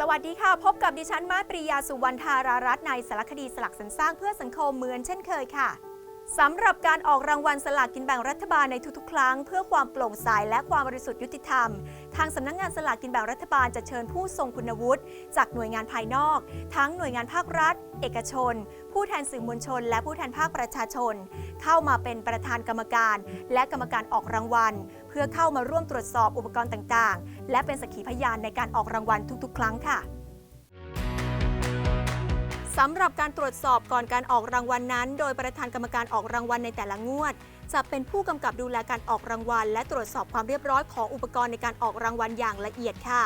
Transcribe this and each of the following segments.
สวัสดีค่ะ พบกับดิฉันมาตรียาสุวรรณธารารัตน์ในสารคดีสลักสรรสร้างเพื่อสังคมเหมือนเช่นเคยค่ะ สำหรับการออกรางวัลสลากกินแบ่งรัฐบาลในทุกๆ ครั้ง เพื่อความโปร่งใสและความบริสุทธิ์ยุติธรรม ทางสำนักงานสลากกินแบ่งรัฐบาลจะเชิญผู้ทรงคุณวุฒิจากหน่วยงานภายนอก ทั้งหน่วยงานภาครัฐ เอกชน ผู้แทนสื่อมวลชน และผู้แทนภาคประชาชน เข้ามาเป็นประธานกรรมการ และกรรมการออกรางวัล เพื่อเข้ามาร่วมตรวจสอบอุปกรณ์ต่างๆ และเป็นสักขีพยานในการออกรางวัลทุกๆ ครั้งค่ะ สำหรับการตรวจสอบก่อนการออกรางวัลนั้น โดยประธานกรรมการออกรางวัลในแต่ละงวด จะเป็นผู้กำกับดูแลการออกรางวัล และตรวจสอบความเรียบร้อยของอุปกรณ์ในการออกรางวัลอย่างละเอียดค่ะ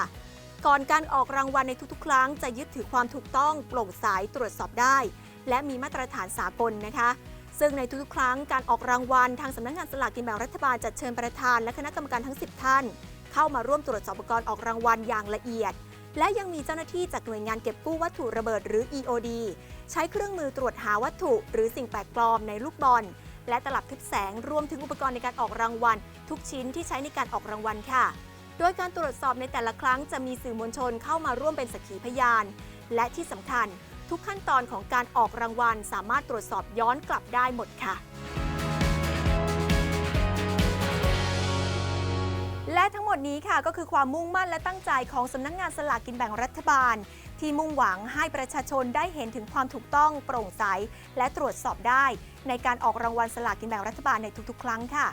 ก่อนการออกรางวัลในทุกๆ ครั้งจะยึดถือความถูกต้องโปร่งใสตรวจสอบได้ และมีมาตรฐานสากลนะคะ ซึ่งในทุกๆ ครั้งการออกรางวัลทางสำนักงานสลากกินแบ่งรัฐบาลจัดเชิญประธานและคณะกรรมการทั้ง 10 ท่าน เข้ามาร่วมตรวจสอบอุปกรณ์ออกรางวัลอย่างละเอียด และยังมีเจ้าหน้าที่จากหน่วยงานเก็บกู้วัตถุระเบิดหรือ EOD ใช้เครื่องมือตรวจหาวัตถุ หรือสิ่งแปลกปลอมในลูกบอล และตลับทึบแสงรวมถึงอุปกรณ์ในการออกรางวัล ทุกชิ้นที่ใช้ในการออกรางวัลค่ะ โดยการตรวจสอบในแต่ละครั้งจะมีสื่อมวลชนเข้ามาร่วมเป็นสักขีพยาน และที่สำคัญ ทุกขั้นตอนของการออกรางวัล สามารถตรวจสอบย้อนกลับได้หมดค่ะ ทั้งหมดนี้ค่ะก็คือความมุ่งมั่นและตั้งใจของสำนักงานสลากกินแบ่งรัฐบาล ที่มุ่งหวังให้ประชาชนได้เห็นถึงความถูกต้องโปร่งใส และตรวจสอบได้ ในการออกรางวัลสลากกินแบ่งรัฐบาลในทุกๆ ครั้งค่ะ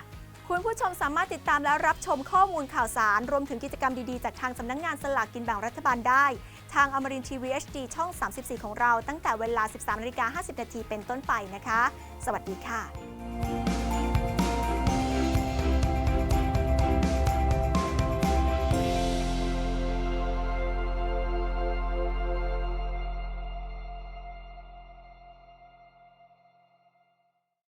คุณผู้ชมสามารถติดตามและรับชมข้อมูลข่าวสาร รวมถึงกิจกรรมดีๆ จากทางสำนักงานสลากกินแบ่งรัฐบาลได้ ทางอมรินทีวี HD ช่อง 34 ของเรา ตั้งแต่เวลา 13นาฬิกา50นาทีเป็นต้นไปนะคะ สวัสดีค่ะ